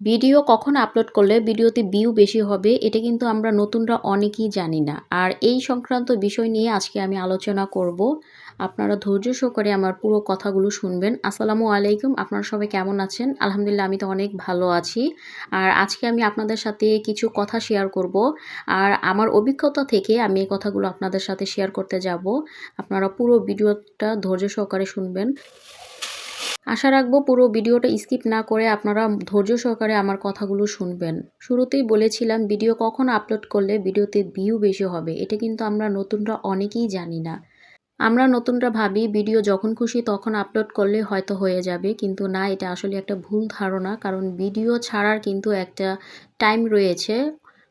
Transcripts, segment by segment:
Video কখন upload করলে ভিডিওতে ভিউ বেশি হবে, এটা কিন্তু আমরা নতুনরা অনেকেই জানি না। আর এই সংক্রান্ত বিষয় নিয়ে আজকে আমি আলোচনা করব। আপনারা ধৈর্য সহকারে আমার পুরো কথাগুলো শুনবেন। আসসালামু আলাইকুম, আপনারা সবাই কেমন আছেন? আলহামদুলিল্লাহ, আমি তো অনেক ভালো আছি। আর আজকে আমি আপনাদের সাথে কিছু কথা শেয়ার করব। আর আমার অভিজ্ঞতা থেকে আমি এই কথাগুলো আপনাদের সাথে শেয়ার করতে যাব। আপনারা পুরো ভিডিওটা ধৈর্য সহকারে শুনবেন। আশা রাখব পুরো ভিডিওটা স্কিপ না করে আপনারা ধৈর্য সহকারে আমার কথাগুলো শুনবেন। শুরুতেই বলেছিলাম, ভিডিও কখন আপলোড করলে ভিডিওতে ভিউ বেশি হবে? এটা কিন্তু আমরা নতুনরা অনেকেই জানি না। আমরা নতুনরা ভাবি, ভিডিও যখন খুশি তখন আপলোড করলে হয়তো হয়ে যাবে, কিন্তু না, এটা আসলে একটা ভুল ধারণা, কারণ ভিডিও ছাড়ার কিন্তু একটা টাইম রয়েছে।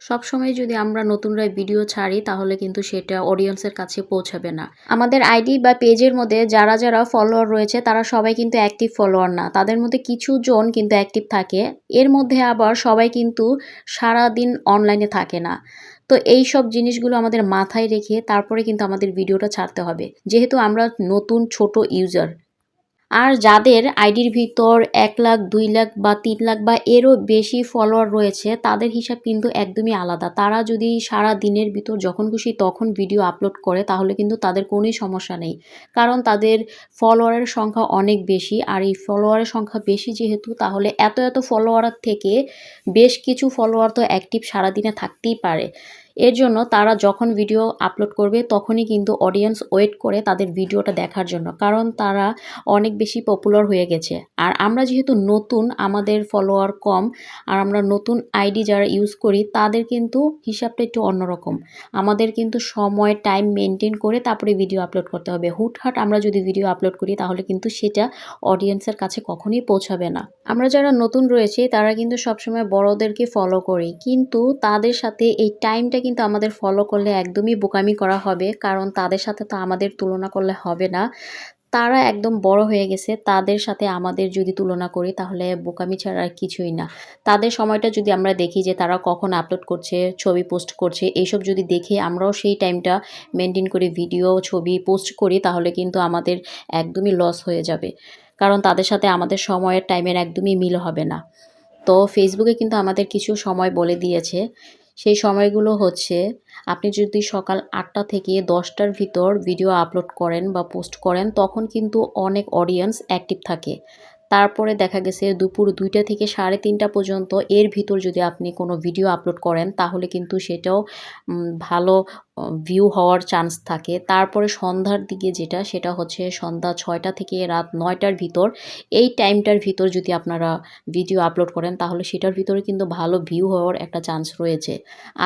সব সময় যদি আমরা নতুনরা ভিডিও ছাড়ি, তাহলে কিন্তু সেটা অডিয়েন্সের কাছে পৌঁছাবে না। আমাদের আইডি বা পেজের মধ্যে যারা যারা ফলোয়ার রয়েছে, তারা সবাই কিন্তু অ্যাক্টিভ ফলোয়ার না। তাদের মধ্যে কিছু জন কিন্তু অ্যাক্টিভ থাকে। এর মধ্যে আবার সবাই কিন্তু সারা দিন অনলাইনে থাকে না। তো এই সব জিনিসগুলো আমাদের মাথায় রেখে তারপরে কিন্তু আমাদের ভিডিওটা ছাড়তে হবে। যেহেতু আমরা নতুন ছোট ইউজার আর যাদের আইডির ভিতর এক লাখ, দুই লাখ বা তিন লাখ বা এরও বেশি ফলোয়ার রয়েছে, তাদের হিসাব কিন্তু একদমই আলাদা। তারা যদি সারা দিনের ভিতর যখন খুশি তখন ভিডিও আপলোড করে, তাহলে কিন্তু তাদের কোনোই সমস্যা নেই। কারণ তাদের ফলোয়ারের সংখ্যা অনেক বেশি, আর এই ফলোয়ারের সংখ্যা বেশি যেহেতু, তাহলে এত এত ফলোয়ার থেকে বেশ কিছু ফলোয়ার তো অ্যাক্টিভ সারাদিনে থাকতেই পারে। এর জন্য তারা যখন ভিডিও আপলোড করবে, তখনই কিন্তু অডিয়েন্স ওয়েট করে তাদের ভিডিওটা দেখার জন্য। কারণ তারা অনেক বেশি পপুলার হয়ে গেছে। আর আমরা যেহেতু নতুন, আমাদের ফলোয়ার কম, আর আমরা নতুন আইডি যারা ইউজ করি, তাদের কিন্তু হিসাবটা একটু অন্যরকম। আমাদের কিন্তু সময় টাইম মেনটেন করে তারপরে ভিডিও আপলোড করতে হবে। হুটহাট আমরা যদি ভিডিও আপলোড করি, তাহলে কিন্তু সেটা অডিয়েন্সের কাছে কখনোই পৌঁছাবে না। আমরা যারা নতুন রয়েছে, তারা কিন্তু সবসময় বড়দেরকে ফলো করি। কিন্তু তাদের সাথে এই টাইমটা কিন্তু আমাদের ফলো করলে একদমই বোকামি করা হবে, কারণ তাদের সাথে তো আমাদের তুলনা করলে হবে না। তারা একদম বড় হয়ে গেছে, তাদের সাথে আমাদের যদি তুলনা করি তাহলে বোকামি ছাড়া আর কিছুই না। তাদের সময়টা যদি আমরা দেখি যে তারা কখন আপলোড করছে, ছবি পোস্ট করছে, এইসব যদি দেখে আমরাও সেই টাইমটা মেনটেন করে ভিডিও ছবি পোস্ট করি, তাহলে কিন্তু আমাদের একদমই লস হয়ে যাবে। কারণ তাদের সাথে আমাদের সময়ের টাইমের একদমই মিল হবে না। তো ফেসবুকে কিন্তু আমাদের কিছু সময় বলে দিয়েছে। সেই সময়গুলো হচ্ছে, আপনি যদি সকাল আটটা থেকে দশটার ভিতর ভিডিও আপলোড করেন বা পোস্ট করেন, তখন কিন্তু অনেক অডিয়েন্স অ্যাক্টিভ থাকে। তারপরে দেখা গেছে দুপুর দুইটা থেকে সাড়ে তিনটা পর্যন্ত এর ভিতর যদি আপনি কোনো ভিডিও আপলোড করেন, তাহলে কিন্তু সেটাও ভালো ভিউ হওয়ার চান্স থাকে। তারপরে সন্ধ্যার দিকে যেটা, সেটা হচ্ছে সন্ধ্যা ছয়টা থেকে রাত নয়টার ভিতর। এই টাইমটার ভিতর যদি আপনারা ভিডিও আপলোড করেন, তাহলে সেটার ভিতরে কিন্তু ভালো ভিউ হওয়ার একটা চান্স রয়েছে।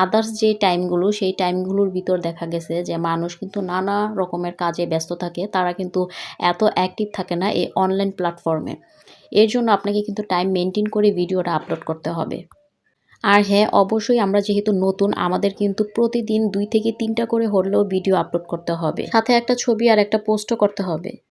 আদার্স যে টাইমগুলো সেই টাইমগুলোর ভিতর দেখা গেছে যে, মানুষ কিন্তু নানা রকমের কাজে ব্যস্ত থাকে। তারা কিন্তু এত অ্যাক্টিভ থাকে না এই অনলাইন প্ল্যাটফর্মে এর জন্য আপনাকে কিন্তু টাইম মেনটেন করে ভিডিওটা আপলোড করতে হবে। আর হ্যাঁ অবশ্যই আমরা যেহেতু নতুন, আমাদের কিন্তু প্রতিদিন দুই থেকে তিনটা করে হলেও ভিডিও আপলোড করতে হবে। সাথে একটা ছবি আর একটা পোস্টও করতে হবে।